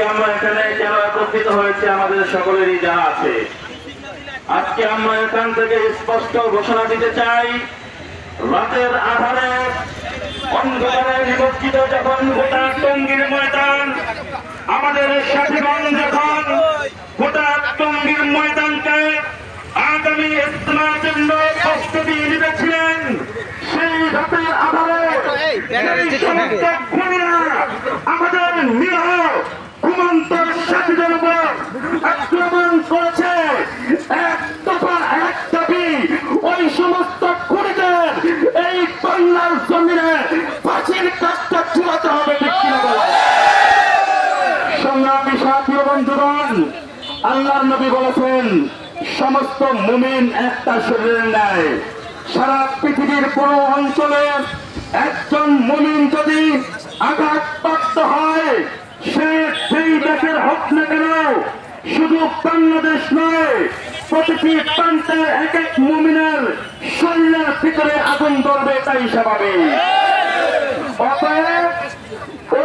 আজকে আমরা এখানে কেন একত্রিত হয়েছে আমাদের সকলেরই জানা আছে আজকে আমরা এখান থেকে স্পষ্ট ঘোষণা দিতে চাই রাতের আধারে অন্ধকারে নিমজ্জিত যখন গোটা টঙ্গির ময়দান আমাদের সাথীগণ যখন গোটা টঙ্গির ময়দানকে আগামী ইস্তেমার জন্য প্রস্তুতি সেই রাতের আধারে আমাদের নিরহ আক্রমণ করেছে। এক দফা, এক দাবি, ওই সমস্ত খুনিদের এই বাংলার জমিনে ফাঁসির কাজটা চূড়াতে হবে সংগ্রামী বন্ধুগণ, আল্লাহর নবী বলেছেন, সমস্ত মুমিন একটা শরীরের ন্যায়। সারা পৃথিবীর কোন অঞ্চলে একজন মুমিন যদি দেশের হোক কেন? শুধু বাংলাদেশ নয়, প্রতিটি প্রান্তের এক এক মুমিনের শরীরের ভিতরে আগুন ধরবে তাই স্বাভাবিক